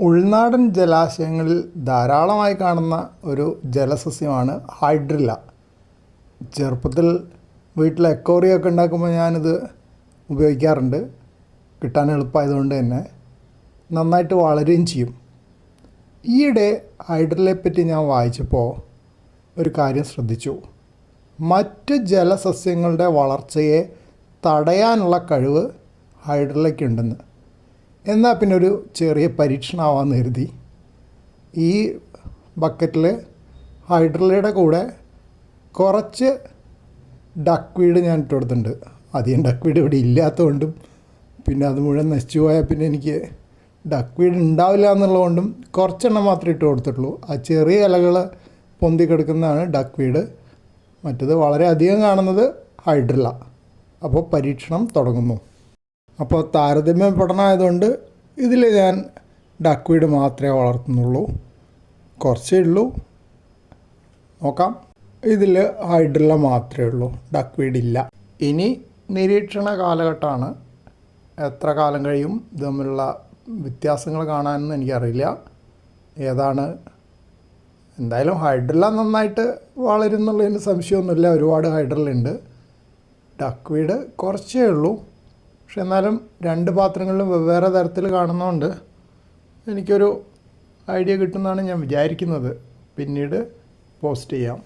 ഉൾനാടൻ ജലാശയങ്ങളിൽ ധാരാളമായി കാണുന്ന ഒരു ജലസസ്യമാണ് ഹൈഡ്രില്ല. ചെറുപ്പത്തിൽ വീട്ടിൽ എക്കോറിയൊക്കെ ഉണ്ടാക്കുമ്പോൾ ഞാനിത് ഉപയോഗിക്കാറുണ്ട്. കിട്ടാൻ എളുപ്പമായതുകൊണ്ട് തന്നെ നന്നായിട്ട് വളരുകയും ചെയ്യും. ഈയിടെ ഹൈഡ്രില്ലയെപ്പറ്റി ഞാൻ വായിച്ചപ്പോൾ ഒരു കാര്യം ശ്രദ്ധിച്ചു. മറ്റ് ജലസസ്യങ്ങളുടെ വളർച്ചയെ തടയാനുള്ള കഴിവ് ഹൈഡ്രില്ലയ്ക്കുണ്ടെന്ന്. എന്നാൽ പിന്നെ ഒരു ചെറിയ പരീക്ഷണമാവാന്ന് കരുതി. ഈ ബക്കറ്റിൽ ഹൈഡ്രലയുടെ കൂടെ കുറച്ച് ഡക്വീഡ് വീഡ് ഞാൻ ഇട്ട് കൊടുത്തിട്ടുണ്ട്. അധികം ഡക്വീഡ് വീഡ് ഇവിടെ ഇല്ലാത്തതുകൊണ്ടും പിന്നെ അത് മുഴുവൻ നശിച്ചു പോയാൽ പിന്നെ എനിക്ക് ഡക്വീഡ് വീഡ് ഉണ്ടാവില്ല എന്നുള്ളതുകൊണ്ടും കുറച്ചെണ്ണം മാത്രമേ ഇട്ട് കൊടുത്തിട്ടുള്ളൂ. ആ ചെറിയ ഇലകൾ പൊന്തി കിടക്കുന്നതാണ് ഡക്ക് വീഡ് മറ്റത് വളരെ അധികം കാണുന്നത് ഹൈഡ്രല. അപ്പോൾ പരീക്ഷണം തുടങ്ങുന്നു. അപ്പോൾ താരതമ്യം പഠനമായതുകൊണ്ട് ഇതിൽ ഞാൻ ഡക്വീഡ് മാത്രമേ വളർത്തുന്നുള്ളൂ. കുറച്ചേ ഉള്ളൂ. നോക്കാം. ഇതിൽ ഹൈഡ്രല്ല മാത്രമേ ഉള്ളൂ. ഡക്വീഡ് ഇല്ല. ഇനി നിരീക്ഷണ കാലഘട്ടമാണ്. എത്ര കാലം കഴിയും? തമ്മിലുള്ള വ്യത്യാസങ്ങൾ കാണാനൊന്നും എനിക്കറിയില്ല. ഏതാണ്? എന്തായാലും ഹൈഡ്രല്ല നന്നായിട്ട് വളരുന്നുള്ളതിന് സംശയമൊന്നുമില്ല. ഒരുപാട് ഹൈഡ്രല്ല ഉണ്ട് ഡക്വീഡ് കുറച്ചേ ഉള്ളൂ. പക്ഷെ എന്നാലും രണ്ട് പാത്രങ്ങളിലും വെവ്വേറെ തരത്തിൽ കാണുന്നതുകൊണ്ട് എനിക്കൊരു ഐഡിയ കിട്ടുമെന്നാണ് ഞാൻ വിചാരിക്കുന്നത്. പിന്നീട് പോസ്റ്റ് ചെയ്യാം.